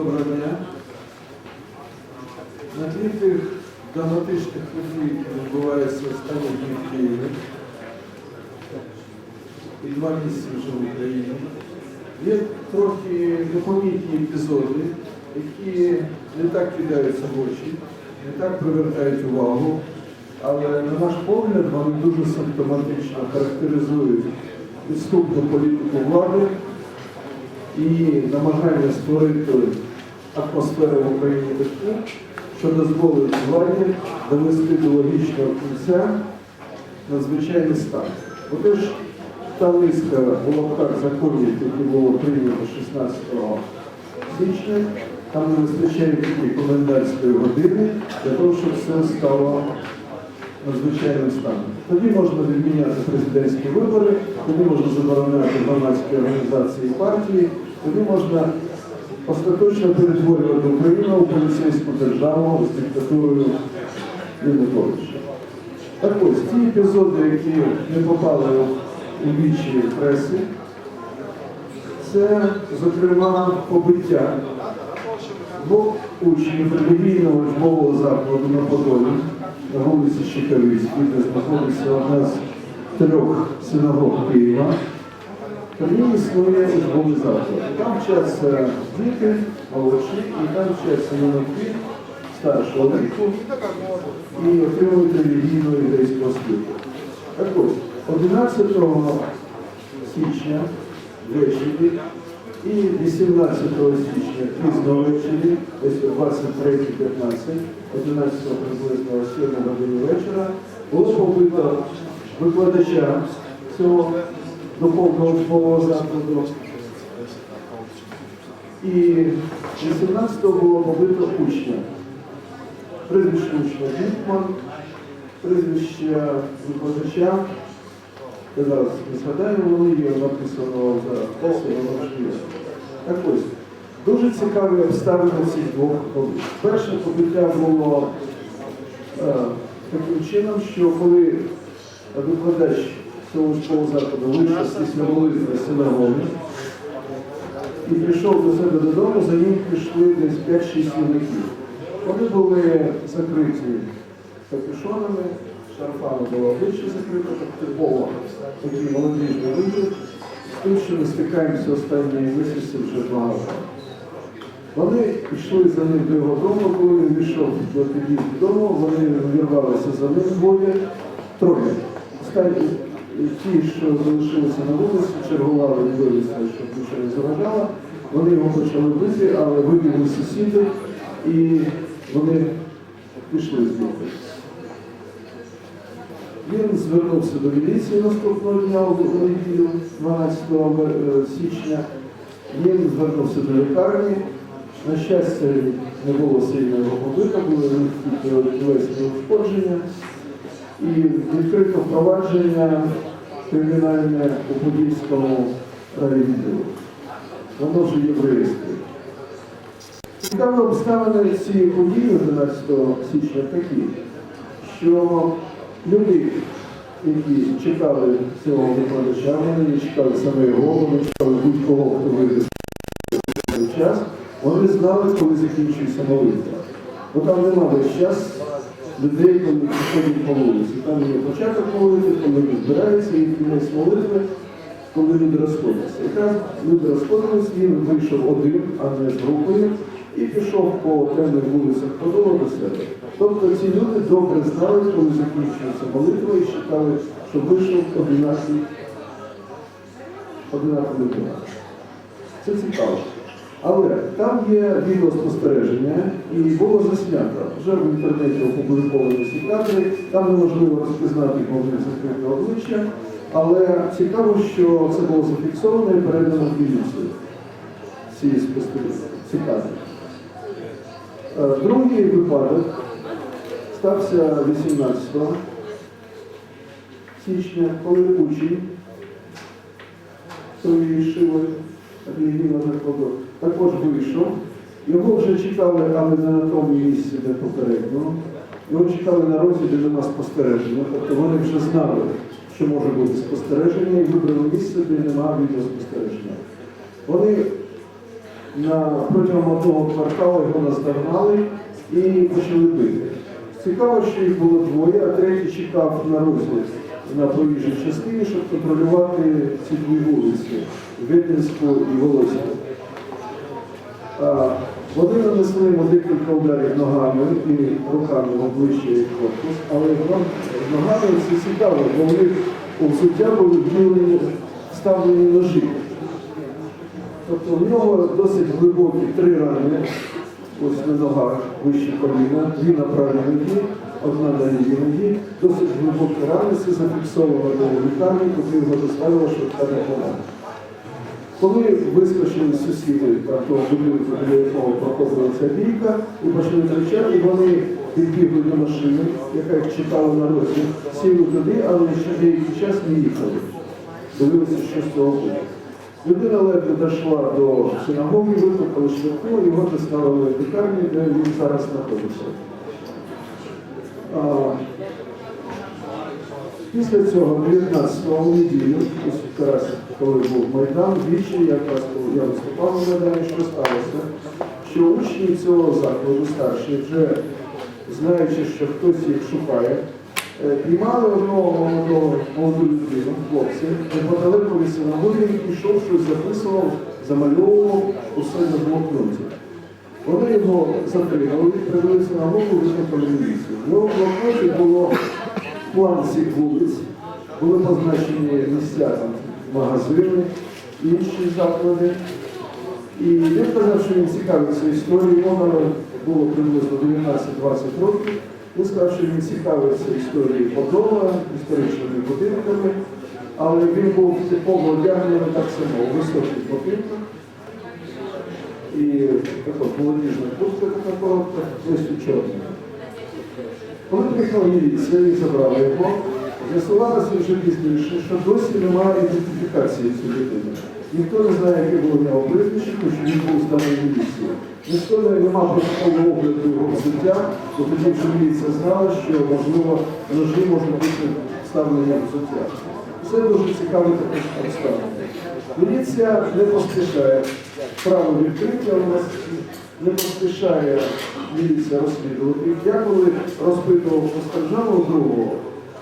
Доброго дня. На тлі тих драматичних подій, які відбуваються дні в Києві, і два місяці вже в Україні, є трохи непомітні епізоди, які не так кидаються в очі, не так привертають увагу, але на наш погляд вони дуже симптоматично характеризують відступну політику влади і намагання створити атмосферу в Україні таку, що дозволить владі довести до логічного кінця надзвичайний стан. Отож, та низка було так законів, які було прийнято 16 січня, там не вистачає тільки комендантської години для того, щоб все стало надзвичайним станом. Тоді можна відміняти президентські вибори, тоді можна забороняти громадські організації і партії, тоді можна остаточно перетворювати Україну у поліцейську державу з диктатурою Януковича. Так ось, ті епізоди, які не попали у вічі преси, це, зокрема, побиття двох учнів релігійного учбового закладу на Подолі на вулиці Щекавицькій, де знаходиться одна з трьох синагог Києва. Тоді існує учбовий заклад. Там вчаться діти, молодші, і там вчаться юнаки старшого віку і отримують релігійну єврейську освіту. Так ось, 11 січня ввечері і 18 січня пізно ввечері, десь о 23.15, 11 приблизно 7 годині вечора, було побито викладача цього духовного учбового закладу. І 18-го було побито учня. Прізвище учня Вітман, прізвище викладача. Я зараз не згадаю, воно є написано за воно ж є. Так ось, дуже цікаві обставини цих двох побит. Перше побиття було е, таким чином, що коли викладач цього учбового закладу вийшов після молитви синагоги і прийшов до себе додому, за ним пішли десь 5-6 юнаків. Вони були закриті капюшонами, шарфами було обличчя закрито, так типово такий молодіжний вигляд. З тим, що ми стикаємося останні місяці вже два роки. Вони йшли за ним до його дому, коли він вийшов до під'їзду дому, вони вірвалися за ним двоє, троє. Останні ті, що залишилися на вулиці, чергували, дивилися, щоб нічого не заважало. Вони його почали бити, але вибігли сусіди і вони пішли звідти. Він звернувся до міліції наступного дня у неділю, 12 е, січня. Він звернувся до лікарні. На щастя, не було сильного побита, були тільки тілесні ушкодження. І відкрито впровадження кримінальне у Подільському райвідділу. Воно ж єврейське. Цікаві обставини цієї події 11 січня такі, що люди, які чекали цього викладача, вони не чекали саме його, вони чекали будь-кого, хто вийде час, вони знали, коли закінчується молитва. Бо там нема весь час людей, коли приходять по вулиці. Там є початок молитви, коли люди збираються, і кінець молитви, коли люди розходяться. Якраз люди розходилися, він вийшов один, а не з групою, і пішов по темних вулицях Подолу до себе. Тобто ці люди добре знали, коли закінчується молитва, і чекали, що вийшов 11 11 людина. Це цікаво. Але там є відеоспостереження і було заснято. Вже в інтернеті опубліковані ці кадри, там неможливо розпізнати повне закрите обличчя, але цікаво, що це було зафіксовано і передано в міліцію. Ці ці кадри. Е, Другий випадок стався 18 січня, коли учень своєї шиви релігійного закладу також вийшов. Його вже чекали, але не на тому місці, де попередньо. Його чекали на розі, де нема спостереження. Тобто вони вже знали, що може бути спостереження, і вибрали місце, де немає відеоспостереження. Вони на протягом одного кварталу його наздогнали і почали бити. Цікаво, що їх було двоє, а третій чекав на розгляд на проїжджій частині, щоб контролювати ці дві вулиці Витинську і Волоську. Вони нанесли йому декілька ударів ногами і руками в обличчя і корпус, але ногами це цікаво, бо в у взуття були вділені вставлені ножі. Тобто в нього досить глибокі три рани, ось на ногах вище коліна, дві на правій ногі, одна на лівій ногі, досить глибокі рани, це зафіксовано до лікарні, куди його доставила швидка допомога. Коли вискочили сусіди того будинку, біля якого проходила ця бійка, і почали кричати, вони підбігли до машини, яка їх чекала на розгляд, сіли туди, але ще деякий час не їхали. Дивилися, що з цього буде. Людина ледве дійшла до синагоги, викликали швидку, його доставили в лікарню, де він зараз знаходиться. Після цього, 19-го неділю, ось якраз коли був Майдан, двічі якраз я виступав на Майдані, що сталося, що учні цього закладу старші, вже знаючи, що хтось їх шукає, е, піймали одного молодого молоду людину, хлопця, від синагоги, який йшов, щось записував, замальовував у себе в блокноті. Вони його затримали, привели в синагогу, викликали міліцію. В його блокноті було план цих вулиць, були позначені місця, там, магазини, інші заклади. І він казав, що він цікавиться історією, йому було приблизно 19-20 років. Він сказав, що він цікавиться історією Подола, історичними будинками, але він був типово одягнений так само у високих ботинках. І така молодіжна куртка така коротка, ось у чорному. Коли приїхала міліція і забрала його, з'ясувалося вже пізніше, що досі немає ідентифікації цієї людини. Ніхто не знає, яке було в нього прізвище, тому що він був зданий міліції. Ніхто не немає протоколу огляду його взуття, бо тоді вже міліція знала, що, можливо, ножі можуть бути вставлені взуття. Це дуже цікавий також обставин. Міліція не поспішає. Право відкриття у нас не поспішає міліція розслідувати. Я коли розпитував постраждалого другого,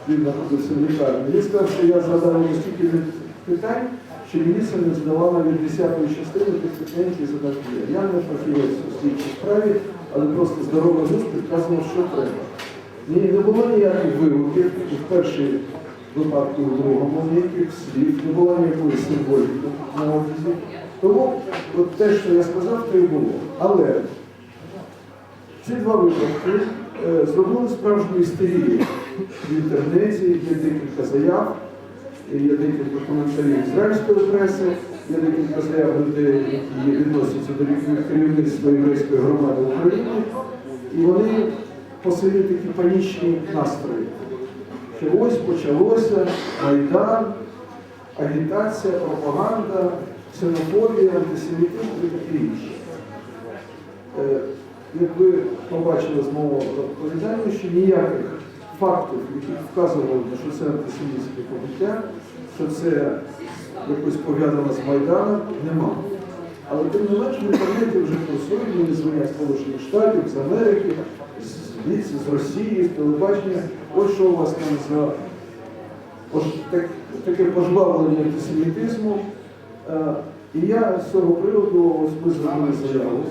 він знаходився в лікарні, він сказав, що я йому стільки питань, що міліція не здавала від 10-ї частини тих питань, які задав я. Я не фахівець у слідчій справі, але просто здоровий глузд підказував, що треба. Ні, не було ніяких вигуків в першій випадку, в другому, ніяких слів, не було ніякої символіки на одязі. Тому от те, що я сказав, то і було. Але ці два випадки зробили справжню істерію в інтернеті, є декілька заяв, є декілька коментарів ізраїльської преси, є декілька заяв людей, які відносяться до керівництва єврейської громади України, і вони посилюють такі панічні настрої. Що ось почалося Майдан, агітація, пропаганда, ксенофобія, антисемітизм і таке інше. Як ви побачили з мого розповідання, що ніяких фактів, які вказували, що це антисемітське побиття, що це якось пов'язано з Майданом, нема. Але тим не менш в інтернеті вже дзвонять з Сполучених Штатів, з Америки, з з Росії, з телебачення. Ось що у вас там за пож- так- таке пожбавлення антисемітизму. Е, І я з цього приводу ось ми зробили заяву.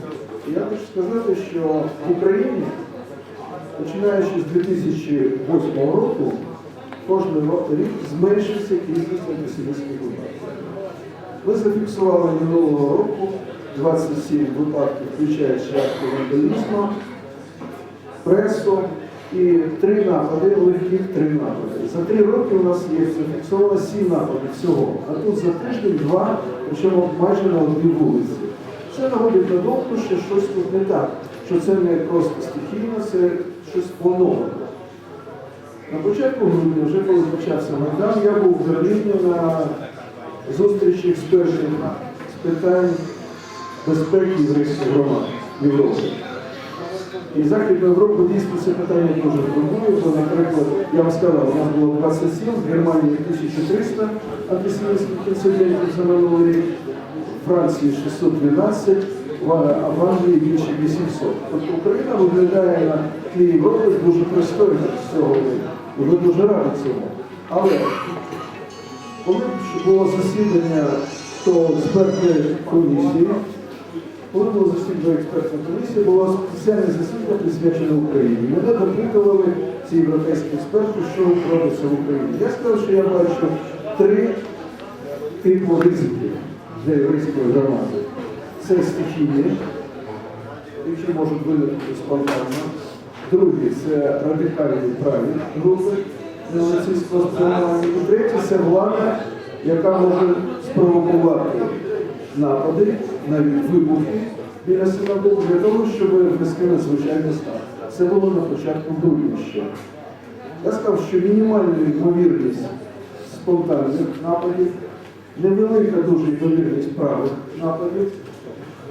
Я хочу сказати, що в Україні, починаючи з 2008 року, кожен рік зменшився кількість антисемітських випадків. Ми зафіксували минулого року 27 випадків, включаючи акти вандалізму, пресу і три напади, легких три напади. За три роки у нас є зафіксовано сім нападів всього, а тут за тиждень два, причому майже на одній вулиці. Це наводить на думку, що щось тут не так, що це не просто стихійно, це щось плановане. На початку грудня, вже коли почався Майдан, я був в Берліні на зустрічі експертів з питань безпеки єврейських громад в Європі. І Західну Європу дійсно це питання дуже турбує, бо, наприклад, я вам сказав, у нас було 27, в Германії 1300 антисемітських інцидентів за минулий рік, Франції 612, в, а в Англії більше 800. Тобто Україна виглядає на тлі Європи дуже пристойно з цього. І ми дуже раді цьому. Але коли було засідання то експертної комісії, коли було засідання експертної комісії, було спеціальне засідання присвячене Україні. Мене допитували ці європейські експерти, що робиться в Україні. Я сказав, що я бачу три типу ризиків єврейської громади. Це стихійні, які можуть виникнути спонтанно. Другі це радикальні праві групи неонацистського спрямування. І третє це влада, яка може спровокувати напади, навіть вибухи біля синагог для того, щоб ввести надзвичайний стан. Це було на початку грудня. Я сказав, що мінімальна ймовірність спонтанних нападів, невелика дуже ймовірність правих нападів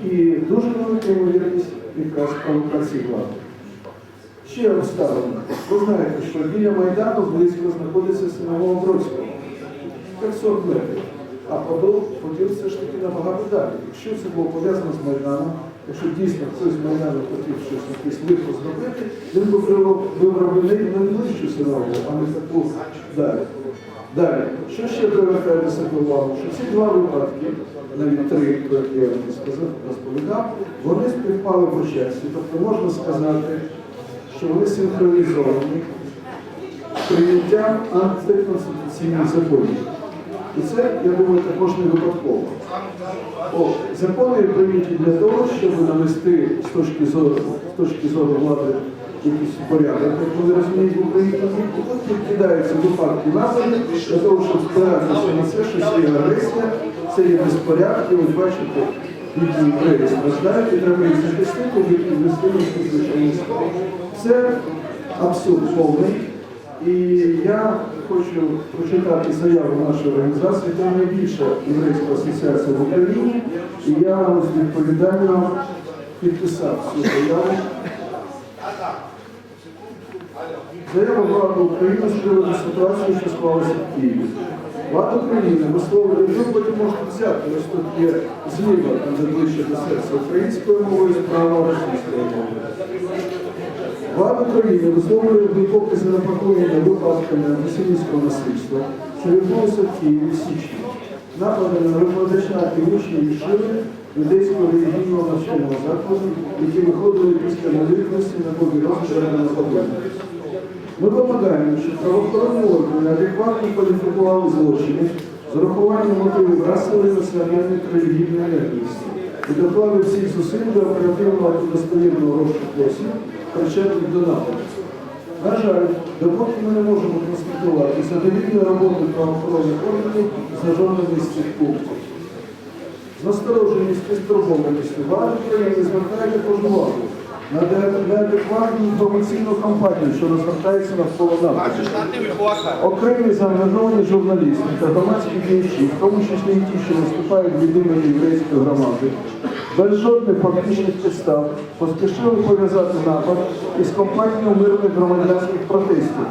і дуже велика ймовірність якраз провокації влади. Ще обставина. Ви знаєте, що біля Майдану близько знаходиться синагога Бродського. 500 метрів. А Подол хотів все ж таки набагато далі. Якщо це було пов'язано з Майданом, якщо дійсно хтось з Майдану хотів щось якийсь лихо зробити, він би вибрав- би найближчу синагогу, а не таку далі. Далі, що ще привертає до увагу? Що ці два випадки, навіть три, про які я розповідав, вони співпали по часі. Тобто можна сказати, що вони синхронізовані прийняттям антиконституційних законів. І це, я думаю, також не випадково. О, закони прийняті для того, щоб навести з точки зору, з точки зору влади якийсь порядок, як вони розуміють в Україні, і тут відкидаються випадки нападу для того, щоб спиратися на це, що це є агресія, це є безпорядки, ви бачите, бідні євреї страждають, і треба їх захистити, їх звичайний стан. Це абсурд повний. І я хочу прочитати заяву нашої організації, це найбільша єврейська асоціація в Україні, і я відповідально підписав цю заяву. Заява влади України з приводу ситуації, що склалася в Києві. Влада України висловлює, ви потім можете взяти, ось тут є зліва, там ближче до серця, українською мовою, справа російською мовою. Влада України висловлює глибоке занепокоєння випадками антисемітського насильства, що відбулося в Києві січні. Напади на викладача північної Єшиви юдейського релігійного навчального закладу, які виходили після молитви синагоги розгляду на Подолі. Ми вимагаємо, щоб правоохоронні органи адекватно кваліфікували злочини з урахуванням мотивів расової, національної релігійної ненависті і доклали всіх зусиль до оперативного достовірного розшуку осіб, причетних до нападу. На жаль, допоки ми не можемо констатувати задовільну роботу правоохоронних органів за жодним із цих пунктів. З настороженістю і стурбованістю влада України звертає також увагу на де- неадекватну інформаційну кампанію, що розгортається навколо нас. Окремі заангажовані журналісти та громадські діячі, в тому числі і ті, що виступають від імені єврейської громади, без жодних фактичних підстав поспішили пов'язати напад із кампанією мирних громадянських протестів,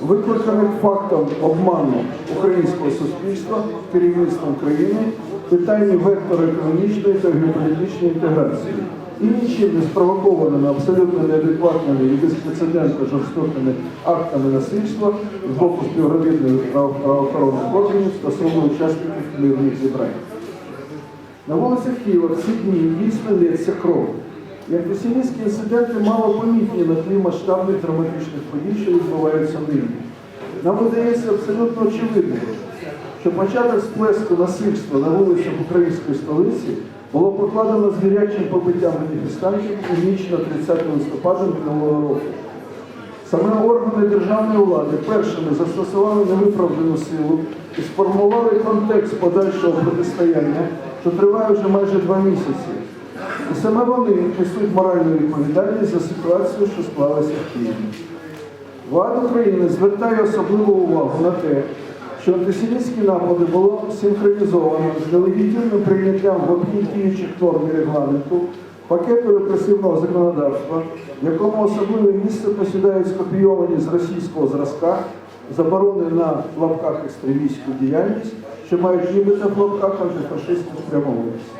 викликаних фактом обману українського суспільства керівництвом країни питанні вектору економічної та геополітичної інтеграції і нічим не спровокованими абсолютно неадекватними і безпрецедентно жорстокими актами насильства з боку співробітних прав- правоохоронних органів стосовно учасників мирних зібрань. На вулицях Києва в ці дні дійсно лється кров. І антисемітські інциденти мало помітні на тлі масштабних драматичних подій, що відбуваються нині. Нам видається абсолютно очевидним, що початок сплеску насильства на вулицях української столиці було покладено з гарячим побиттям маніфестантів у ніч на 30 листопада минулого року. Саме органи державної влади першими застосували невиправдану силу і сформували контекст подальшого протистояння, що триває вже майже два місяці. І саме вони несуть моральну відповідальність за ситуацію, що склалася в Києві. Влада України звертає особливу увагу на те, що антисемітські напади було синхронізовано з нелегітимним прийняттям в обхід діючих норм регламенту пакету репресивного законодавства, в якому особливе місце посідають скопійовані з російського зразка заборони на лапках екстремістську діяльність, що мають нібито в лапках антифашистську спрямованість.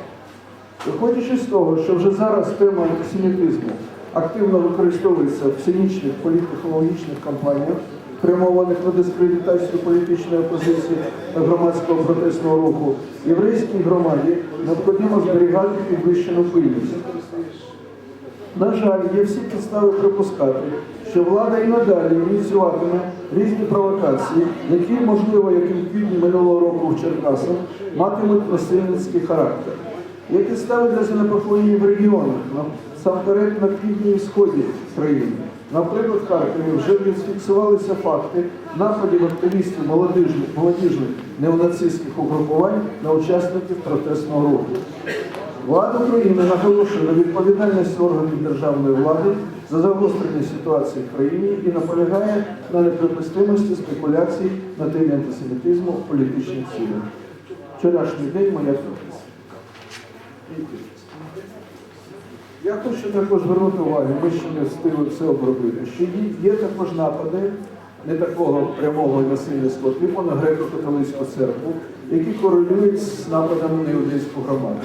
Виходячи з того, що вже зараз тема антисемітизму активно використовується в цинічних політтехнологічних кампаніях, спрямованих на дискредитацію політичної опозиції громадського протестного руху, єврейській громаді необхідно зберігати підвищену пильність. На жаль, є всі підстави припускати, що влада і надалі ініціюватиме різні провокації, які, можливо, як і в квітні минулого року в Черкасах, матимуть насильницький характер. Є підстави для занепокоєння в регіонах, насамперед на півдні і сході країни. Наприклад, в Харкові вже фіксувалися факти нападів активістів молодіжних, молодіжних неонацистських угрупувань на учасників протестного руху. Влада України наголошує на відповідальність органів державної влади за загострення ситуації в країні і наполягає на неприпустимості спекуляцій на темі антисемітизму в політичних цілях. Вчорашній день моя підпис. Я хочу також звернути увагу, ми ще не встигли все обробити, що є, також напади не такого прямого насильницького типу на греко-католицьку церкву, які корелюють з нападами на іудейську громаду.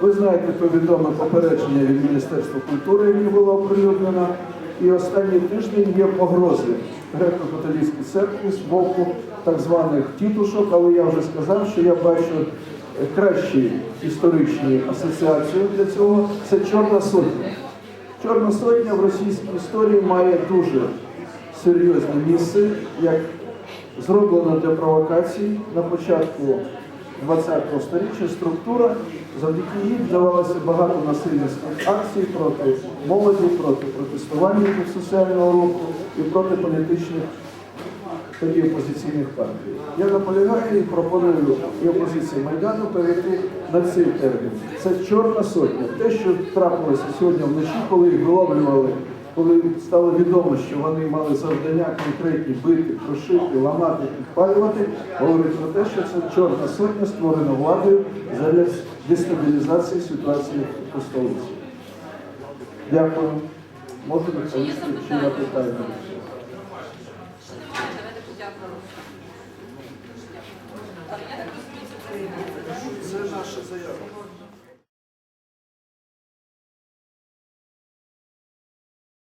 Ви знаєте про відоме попередження від Міністерства культури, яке було оприлюднено, і останній тиждень є погрози греко-католицькій церкві з боку так званих тітушок, але я вже сказав, що я бачу кращі історичні асоціації для цього це Чорна Сотня. Чорна Сотня в російській історії має дуже серйозне місце, як зроблено для провокацій на початку ХХ століття структура, завдяки їй вдавалося багато насильницьких акцій проти молоді, проти протестувальників соціального руху і проти політичних тоді опозиційних партій. Я наполягаю і пропоную і опозиції Майдану перейти на цей термін. Це чорна сотня. Те, що трапилося сьогодні вночі, коли їх виловлювали, коли стало відомо, що вони мали завдання конкретні бити, крошити, ламати, підпалювати, говорить про те, що це чорна сотня створена владою для дестабілізації ситуації у столиці. Дякую. Можу відповісти, чи я питання. Що немає, давайте подякуємо. Я так розумію, це президент. Це наша заява.